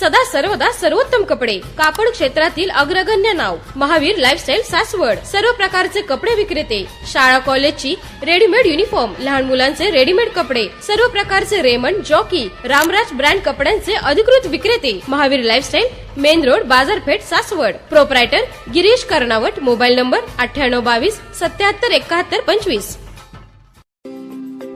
सदा सर्वदा सर्वोत्तम कपडे. कापड क्षेत्रातील अग्रगण्य नाव. महावीर लाईफस्टाईल सासवड. सर्व प्रकारचे कपडे विक्रेते. शाळा कॉलेजची रेडीमेड युनिफॉर्म लहान मुलांचे रेडीमेड कपडे. सर्व प्रकारचे रेमंड जॉकी रामराज ब्रँड कपड्यांचे अधिकृत विक्रेते. महावीर लाईफस्टाईल मेन रोड बाजारपेठ Saswad. Proprietor Girish Karnawat mobile number अठ्ठ्याण्णव बावीस सत्याहत्तर एकाहत्तर पंचवीस.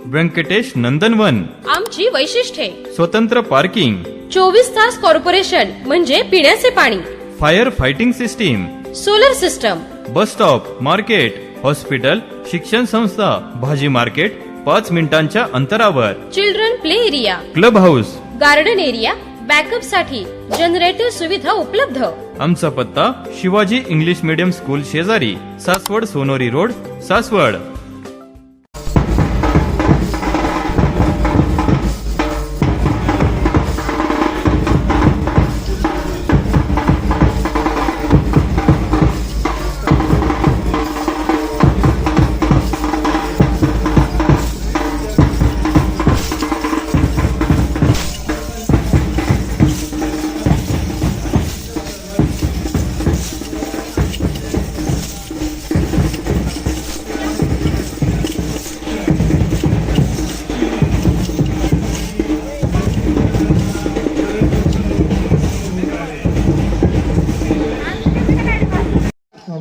व्यंकटेश नंदनवन. आमची वैशिष्ट्ये. स्वतंत्र पार्किंग चोवीस तास कॉर्पोरेशन म्हणजे पिण्याचे पाणी. Fire fighting system. Solar system. Bus stop market hospital शिक्षण संस्था भाजी मार्केट पाच मिनिटांच्या अंतरावर. Children play area. Club house. Garden area बॅकअपसाठी generator सुविधा उपलब्ध. आमचा पत्ता शिवाजी इंग्लिश मीडियम स्कूल शेजारी सासवड सोनोरी रोड सासवड.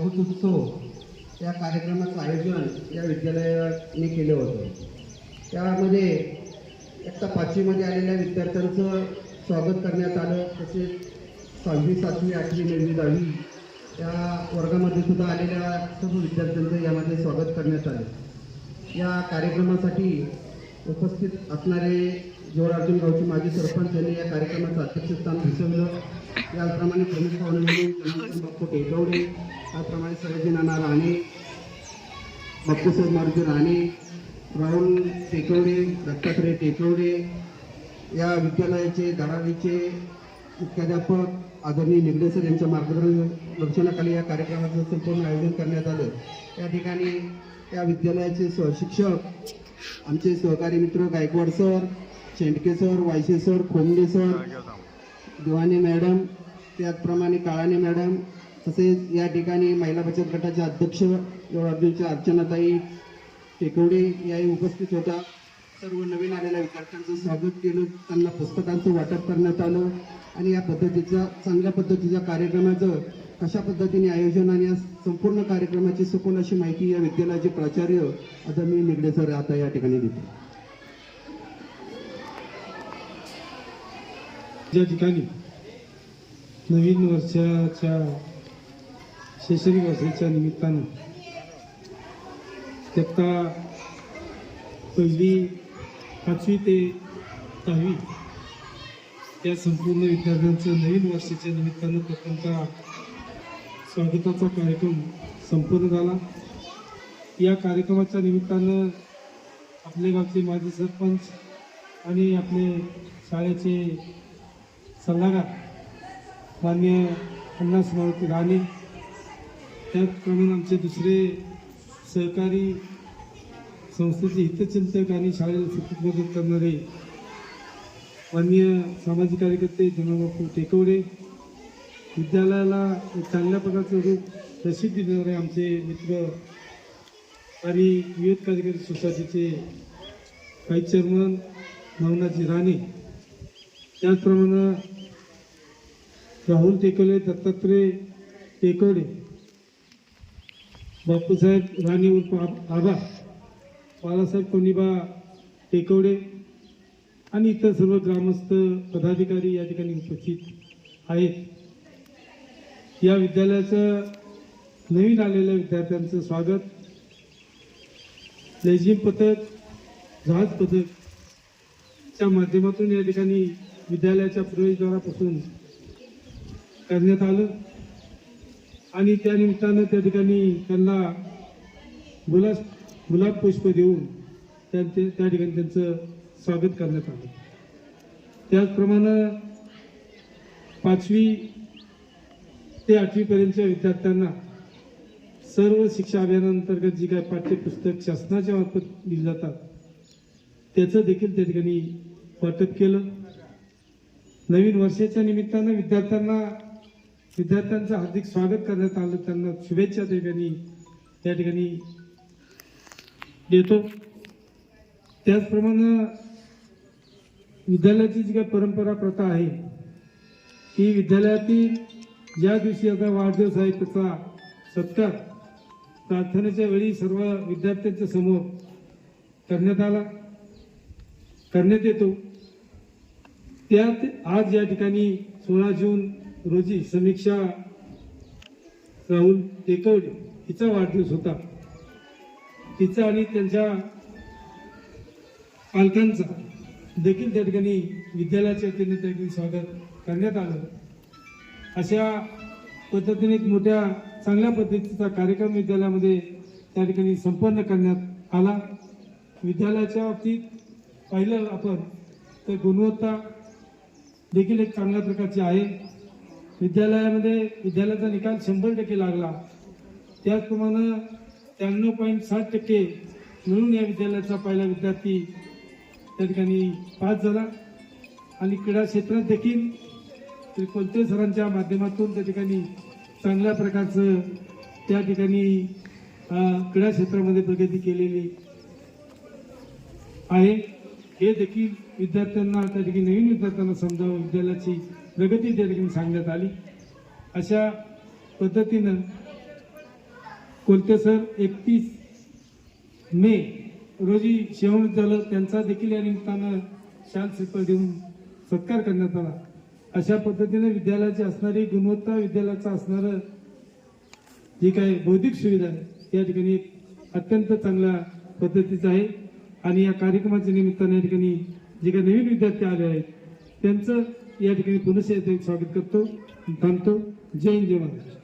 स्वागत उत्सव या कार्यक्रमाचं आयोजन या विद्यालयाने केलं होतं. त्यामध्ये इयत्ता पाचवीमध्ये आलेल्या विद्यार्थ्यांचं स्वागत करण्यात आलं तसेच सहावी सातवी आठवी नववी दहावी या वर्गामध्ये सुद्धा आलेल्या सर्व विद्यार्थ्यांचं यामध्ये स्वागत करण्यात आलं. या कार्यक्रमासाठी उपस्थित असणारे जोर गावचे माजी सरपंच यांनी या कार्यक्रमाचं अध्यक्षस्थान भूषवलं. याचप्रमाणे प्रमुख पाहुणे म्हणून बाप्पू टेकवडे त्याप्रमाणे सरजी नाना राणे बाप्पूसाहेब मारुती राणे राहुल टेकवडे दत्तात्रय टेकवडे या विद्यालयाचे धारावीचे मुख्याध्यापक आदरणीय निगडे सर यांच्या मार्गदर्शनाखाली या कार्यक्रमाचं संपूर्ण आयोजन करण्यात आलं. या ठिकाणी या विद्यालयाचे सहशिक्षक आमचे सहकारी मित्र Gaikwad sir Shendke sir Wayse sir Khomde sir Diwani madam त्याचप्रमाणे काळाने मॅडम तसेच या ठिकाणी महिला बचत गटाचे अध्यक्ष अर्जुनच्या अर्चनाताई टेकवडे याही उपस्थित होता. सर्व नवीन आलेल्या विद्यार्थ्यांचं स्वागत केलं. त्यांना पुस्तकांचं वाटप करण्यात आलं. आणि या पद्धतीचा चांगल्या पद्धतीच्या कार्यक्रमाचं कशा पद्धतीने आयोजन आणि या संपूर्ण कार्यक्रमाची सखोल अशी माहिती या विद्यालयाचे प्राचार्य आदरणीय निगडे सर आता या ठिकाणी देतो ज्या ठिकाणी नवीन वर्षाच्या शैक्षणिक वर्षाच्या निमित्तानं इयत्ता पहिली पाचवी ते दहावी या संपूर्ण विद्यार्थ्यांचं नवीन वर्षाच्या निमित्तानं प्रथमता स्वागताचा कार्यक्रम संपन्न झाला. या कार्यक्रमाच्या निमित्तानं आपले गावचे माजी सरपंच आणि आपले शाळेचे सल्लागार माननीय पन्नास मारुती राणे. त्याचप्रमाणे आमचे दुसरे सहकारी संस्थेचे हितचिंतक आणि शाळेला सतत मदत करणारे माननीय सामाजिक कार्यकर्ते जनाबापू टेकवडे विद्यालयाला एक चांगल्या प्रकारचं रूप प्रसिद्धी देणारे आमचे मित्र आणि विविध कार्यकारी सोसायटीचे व्हाईस चेअरमन नवनाथजी राणे. त्याचप्रमाणे राहुल टेकवले दत्तात्रय टेकवडे बापूसाहेब राणे उर्फ आबा बाळासाहेब कोणीबा टेकवडे आणि इतर सर्व ग्रामस्थ पदाधिकारी या ठिकाणी उपस्थित आहेत. या विद्यालयाचं नवीन आलेल्या विद्यार्थ्यांचं स्वागत. लेझिम पथक जहाज पथकच्या माध्यमातून या ठिकाणी विद्यालयाच्या प्रवेशद्वारापासून करण्यात आलं. आणि त्या निमित्तानं त्या ठिकाणी त्यांना गुलाब गुलाब पुष्प देऊन त्यांचे त्या ठिकाणी त्यांचं स्वागत करण्यात आलं. त्याचप्रमाणे पाचवी ते आठवीपर्यंतच्या विद्यार्थ्यांना सर्व शिक्षा अभियानांतर्गत जी काय पाठ्यपुस्तक शासनाच्या मार्फत दिली जातात त्याचं देखील त्या ठिकाणी वाटप केलं. नवीन वर्षाच्या निमित्तानं विद्यार्थ्यांना विद्यार्थ्यांचं हार्दिक स्वागत करण्यात आलं. त्यांना शुभेच्छा त्या ठिकाणी त्या ठिकाणी देतो. त्याचप्रमाणे विद्यालयाची जी काही परंपरा प्रथा आहे ती विद्यालयातील ज्या दिवशी आता वाढदिवस आहे त्याचा सत्कार प्रार्थनेच्या वेळी सर्व विद्यार्थ्यांच्या समोर करण्यात आला करण्यात येतो. त्यात आज या ठिकाणी सोळा जून रोजी समीक्षा राहुल टेकवडे हिचा वाढदिवस होता. तिचा आणि त्यांच्या पालकांचा देखील त्या ठिकाणी विद्यालयाच्या वतीने त्या ठिकाणी स्वागत करण्यात आलं. अशा पद्धतीने एक मोठ्या चांगल्या पद्धतीचा कार्यक्रम विद्यालयामध्ये त्या ठिकाणी संपन्न करण्यात आला. विद्यालयाच्या बाबतीत पाहिलं आपण तर गुणवत्ता देखील एक चांगल्या प्रकारची आहे. विद्यालयामध्ये विद्यालयाचा निकाल शंभर टक्के लागला. त्याचप्रमाणे त्र्याण्णव पॉईंट साठ टक्के मिळून या विद्यालयाचा पहिला विद्यार्थी त्या ठिकाणी पास झाला. आणि क्रीडा क्षेत्रात देखील श्री कोलते सरांच्या माध्यमातून त्या ठिकाणी चांगल्या प्रकारचं त्या ठिकाणी क्रीडा क्षेत्रामध्ये प्रगती केलेली आहे. हे देखील विद्यार्थ्यांना त्या ठिकाणी नवीन विद्यार्थ्यांना समजावं विद्यालयाची प्रगती त्या ठिकाणी सांगण्यात आली. अशा पद्धतीनं कोलते सर एकतीस मे रोजी शेवण झालं. त्यांचा देखील या निमित्तानं शाल श्रीफळ देऊन सत्कार करण्यात आला. अशा पद्धतीने विद्यालयाची असणारी गुणवत्ता विद्यालयाचं असणारं जी काही बौद्धिक सुविधा आहे या ठिकाणी अत्यंत चांगल्या पद्धतीचं आहे. आणि या कार्यक्रमाच्या निमित्ताने या ठिकाणी जे काही नवीन विद्यार्थी आले आहेत त्यांचं या ठिकाणी पुनश्च स्वागत करतो. थांबतो. जय जय महाराष्ट्र.